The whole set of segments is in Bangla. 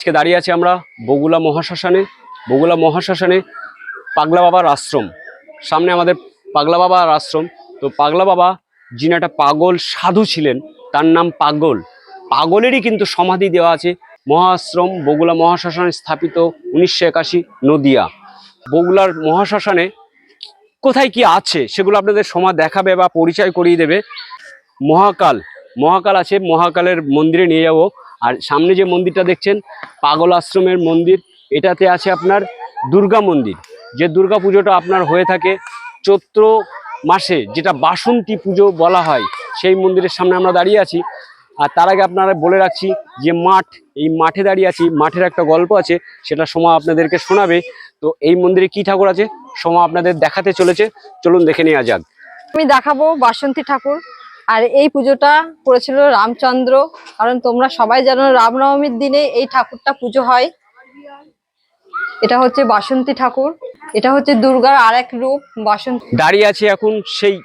আজকে দাঁড়িয়ে আছি আমরা বগুলা মহাশ্মশানে। বগুলা মহাশ্মশানে পাগলা বাবার আশ্রম। সামনে আমাদের পাগলা বাবার আশ্রম। তো পাগলা বাবা যিনি একটা পাগল সাধু ছিলেন, তার নাম পাগল। পাগলেরই কিন্তু সমাধি দেওয়া আছে। মহাশ্রম বগুলা মহাশ্মশানে স্থাপিত উনিশশো একাশি নদিয়া। বগুলার মহাশ্মশানে কোথায় কি আছে সেগুলো আপনাদের সময় দেখাবে বা পরিচয় করিয়ে দেবে। মহাকাল। মহাকাল আছে, মহাকালের মন্দিরে নিয়ে যাব। আর সামনে যে মন্দিরটা দেখছেন, পাগল আশ্রমের মন্দির, এটাতে আছে আপনার দুর্গা মন্দির। যে দুর্গা পুজোটা আপনার হয়ে থাকে চৈত্র মাসে, যেটা বাসন্তী পুজো বলা হয়, সেই মন্দিরের সামনে আমরা দাঁড়িয়ে আছি। আর তার আগে আপনারা বলে রাখছি যে মাঠ, এই মাঠে দাঁড়িয়ে আছি, মাঠের একটা গল্প আছে, সেটা সময় আপনাদেরকে শোনাবে। তো এই মন্দিরে কি ঠাকুর আছে সময় আপনাদের দেখাতে চলেছে। চলুন দেখে নেওয়া যাক। আমি দেখাবো বাসন্তী ঠাকুর। আর এই পুজোটা করেছিল রামচন্দ্র, কারণ তোমরা সবাই জানো রামনবমীর দিনে এই ঠাকুরটা পুজো হয়। এটা হচ্ছে বাসন্তী ঠাকুর, এটা হচ্ছে দুর্গার আরেক রূপ, বাসন্তী দাঁড়িয়ে আছে এখন সেই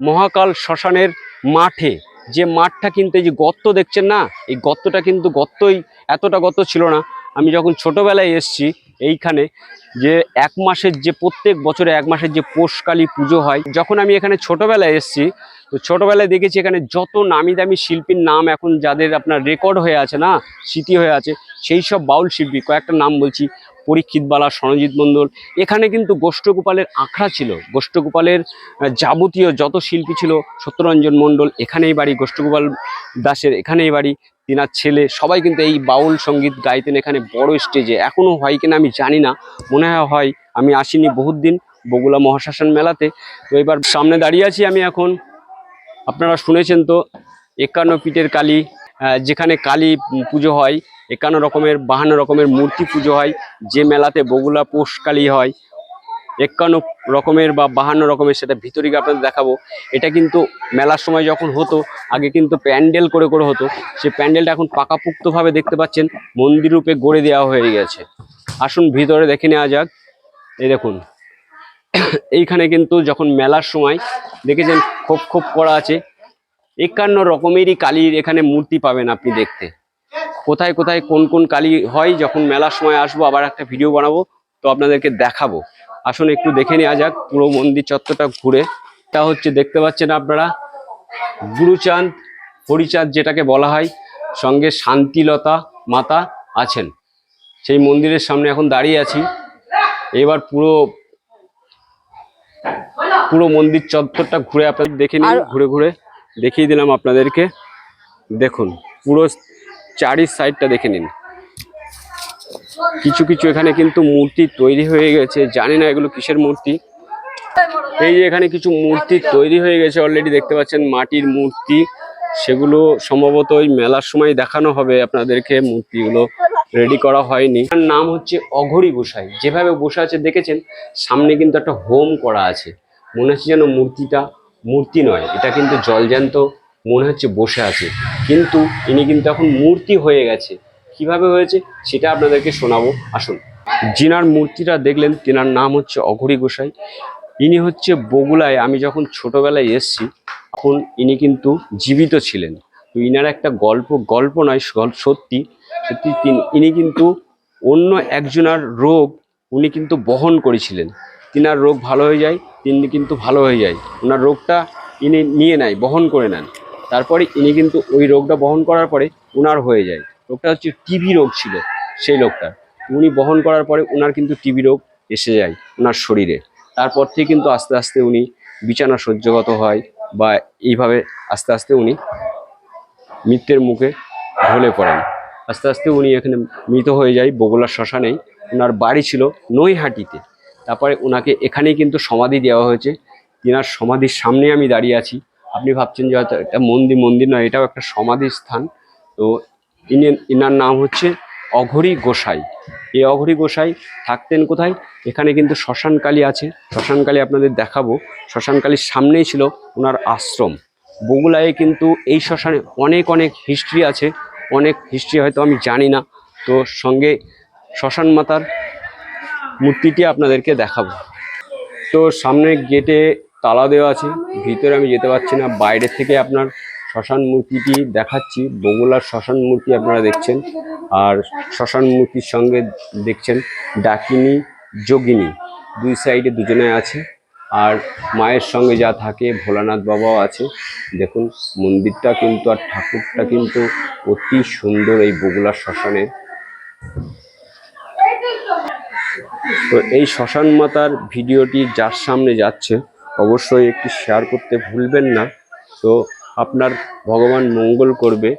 মহাকাল শ্মশানের মাঠে। যে মাঠটা কিন্তু এই যে গর্ত দেখছেন না? এই গর্তটা কিন্তু গর্তই এতটা গর্ত ছিল না। আমি যখন ছোটবেলায় এসছি এইখানে যে এক মাসের যে প্রত্যেক বছরে এক মাসের যে পোষকালী পুজো হয়, যখন আমি এখানে ছোটবেলায় এসছি, তো ছোটোবেলায় দেখেছি এখানে যত নামি দামি শিল্পীর নাম এখন যাদের আপনার রেকর্ড হয়ে আছে না, স্মৃতি হয়ে আছে, সেই সব বাউল শিল্পী, কয়েকটা নাম বলছি, পরীক্ষিত বালা সরঞ্জিৎ মণ্ডল, এখানে কিন্তু গোষ্ঠগোপালের আখড়া ছিল। গোষ্ঠগোপালের যাবতীয় যত শিল্পী ছিল, সত্যরঞ্জন মণ্ডল, এখানেই বাড়ি, গোষ্ঠগোপাল দাসের এখানেই বাড়ি তিনার ছেলে, সবাই কিন্তু এই বাউল সংগীত গাইতেন এখানে বড় স্টেজে এখনও হয় কিনা আমি জানি না। মনে হয় আমি আসিনি বহুত দিন বগুলা মহাশ্মশান মেলাতে। তো এবার সামনে দাঁড়িয়ে আছি আমি এখন। আপনারা শুনেছেন তো, একান্ন পিঠের কালী যেখানে কালী পুজো হয়, একান্ন রকমের, বাহান্ন রকমের মূর্তি পুজো হয়, যে মেলাতে বগুলা পোষ কালী হয়। একান্ন রকমের বা বাহান্ন রকমের সেটা ভিতরে গিয়ে আপনাদের দেখাবো। এটা কিন্তু মেলার সময় যখন হতো, আগে কিন্তু প্যান্ডেল করে করে হতো। সেই প্যান্ডেলটা এখন পাকাপুক্তভাবে দেখতে পাচ্ছেন, মন্দির রূপে গড়ে দেওয়া হয়ে গেছে। আসুন ভিতরে দেখে নেওয়া যাক। এই দেখুন। এইখানে কিন্তু যখন মেলার সময় দেখেছেন, খোপ খোপ করা আছে। একান্ন রকমেরই কালীর এখানে মূর্তি পাবেন আপনি দেখতে। কোথায় কোথায় কোন কোন কালী হয়, যখন মেলার সময় আসব, আবার একটা ভিডিও বানাবো, তো আপনাদেরকে দেখাবো। আসুন একটু দেখে নেওয়া যাক পুরো মন্দির চত্বরটা ঘুরে। তা হচ্ছে দেখতে পাচ্ছেন আপনারা গুরুচাঁদ হরিচাঁদ যেটাকে বলা হয় সঙ্গে শান্তিলতা মাতা আছেন। সেই মন্দিরের সামনে এখন দাঁড়িয়ে আছি। এবার পুরো পুরো মন্দির চত্বরটা ঘুরে আপনাদের দেখে নিন ঘুরে ঘুরে দেখিয়ে দিলাম আপনাদেরকে। দেখুন পুরো চারি সাইডটা দেখে নিন। কিছু কিছু এখানে কিন্তু মূর্তি তৈরি হয়ে গেছে। জানি না এগুলো কিসের মূর্তি। এই যে এখানে কিছু মূর্তি তৈরি হয়ে গেছে অলরেডি দেখতে পাচ্ছেন, মাটির মূর্তি। সেগুলো সম্ভবত ওই মেলার সময় দেখানো হবে আপনাদেরকে মূর্তিগুলো। রেডি করা হয়নি। তার নাম হচ্ছে অঘরি গোসাই। যেভাবে বসে আছে, দেখেছেন? সামনে কিন্তু একটা হোম করা আছে। মনে হচ্ছে যেন মূর্তিটা, মূর্তি নয়, এটা কিন্তু জলজ্যান্ত, মনে হচ্ছে বসে আছে। কিন্তু ইনি কিন্তু এখন মূর্তি হয়ে গেছে। কীভাবে হয়েছে সেটা আপনাদেরকে শোনাবো। আসুন। যিনার মূর্তিটা দেখলেন, তেনার নাম হচ্ছে অঘরি গোসাই। ইনি হচ্ছে বগুলায়, আমি যখন ছোটবেলায় এসছি, তখন ইনি কিন্তু জীবিত ছিলেন। তো ইনার একটা গল্প গল্প নয় সত্যি সত্যি ইনি কিন্তু অন্য একজনার রোগ উনি কিন্তু বহন করেছিলেন। তিনার রোগ ভালো হয়ে যায় তিনি কিন্তু ভালো হয়ে যায়। ওনার রোগটা ইনি নিয়ে নেয়, বহন করে নেন। তারপরে ইনি কিন্তু ওই রোগটা বহন করার পরে ওনার হয়ে যায়। রোগটা হচ্ছে টিবি রোগ ছিল, সেই লোকটার উনি বহন করার পরে ওনার কিন্তু টিবি রোগ এসে যায় ওনার শরীরে। তারপর থেকে কিন্তু আস্তে আস্তে উনি বিছানা সহ্যগত হয় বা এইভাবে আস্তে আস্তে উনি মৃত্যুর মুখে ঢলে পড়েন। আস্তে আস্তে উনি এখানে মৃত হয়ে যায়, বগুড়ার শ্মশানেই। ওনার বাড়ি ছিল নৈহাটিতে। তারপরে ওনাকে এখানেই কিন্তু সমাধি দেওয়া হয়েছে। তিনার সমাধির সামনে আমি দাঁড়িয়ে আছি। আপনি ভাবছেন যে হয়তো এটা মন্দির মন্দির নয়, এটাও একটা সমাধি স্থান। তো ইনি, ইনার নাম হচ্ছে অঘরি গোসাই। এই অঘরি গোসাই থাকতেন কোথায়? এখানে কিন্তু শ্মশানকালী আছে। শ্মশানকালী আপনাদের দেখাবো। শ্মশানকালীর সামনেই ছিল ওনার আশ্রম। বগুলায় কিন্তু এই শ্মশানে অনেক অনেক হিস্ট্রি আছে। অনেক হিস্ট্রি হয়তো আমি জানি না। তো সঙ্গে শ্মশান মাতার মূর্তিটি আপনাদেরকে দেখাবো। তো সামনে গেটে তালা দেওয়া আছে। ভিতরে আমি যেতে পারছি না। বাইরে থেকে আপনার শ্মশান মূর্তিটি দেখাচ্ছি। বগুলার শ্মশান মূর্তি আপনারা দেখছেন। আর শ্মশান মূর্তির সঙ্গে দেখছেন ডাকিনী, যোগিনী। দুই সাইডে দুজনে আছে। আর মায়ের সঙ্গে যা থাকে, ভোলানাথ বাবাও আছে। দেখুন, মন্দিরটা কিন্তু আর ঠাকুরটা কিন্তু অতি সুন্দর এই বগুলার শ্মশানে। তো এই শ্মশান মাতার ভিডিওটি যার সামনে যাচ্ছে, অবশ্যই একটি শেয়ার করতে ভুলবেন না। তো আপনার ভগবান মঙ্গল করবে।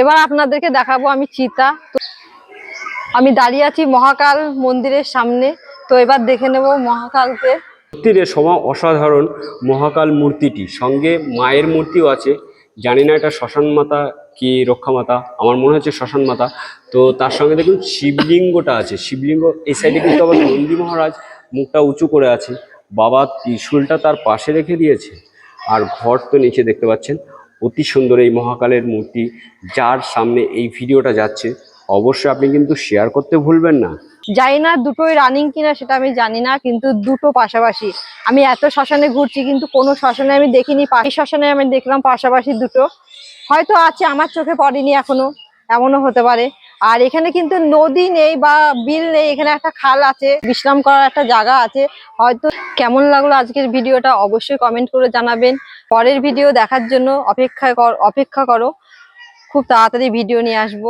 এবার আপনাদেরকে দেখাবো আমি চিতা। আমি দাঁড়িয়ে আছি মহাকাল মন্দিরের সামনে। তো এবার দেখে নেব মহাকালকে। মূর্তির সময় অসাধারণ মহাকাল মূর্তিটি। সঙ্গে মায়ের মূর্তিও আছে। জানি না এটা শ্মশান মাতা কি রক্ষা মাতা আমার মনে হচ্ছে শ্মশান মাতা। তো তার সঙ্গে দেখুন শিবলিঙ্গটা আছে। শিবলিঙ্গ এই সাইডে কিন্তু আবার নন্দী মহারাজ মুখটা উঁচু করে আছে। বাবা ত্রিশুলটা তার পাশে রেখে দিয়েছে। আর ঘর তো নিচে দেখতে পাচ্ছেন। অতি সুন্দর এই মহাকালের মূর্তি। যার সামনে এই ভিডিওটা যাচ্ছে, অবশ্যই আপনি কিন্তু শেয়ার করতে ভুলবেন না। জানি না দুটোই রানিং কিনা, সেটা আমি জানি না, কিন্তু দুটো পাশাপাশি। আমি এত শ্মশানে ঘুরছি, কিন্তু কোনো শ্মশানে আমি দেখিনি পাখি শ্মশানে আমি দেখলাম পাশাপাশি দুটো। হয়তো আছে, আমার চোখে পড়েনি এখনও, এমনও হতে পারে। আর এখানে কিন্তু নদী নেই বা বিল নেই, এখানে একটা খাল আছে, বিশ্রাম করার একটা জায়গা আছে। হয়তো কেমন লাগল আজকের ভিডিওটা অবশ্যই কমেন্ট করে জানাবেন। পরের ভিডিও দেখার জন্য অপেক্ষা কর, অপেক্ষা করো। খুব তাড়াতাড়ি ভিডিও নিয়ে আসব।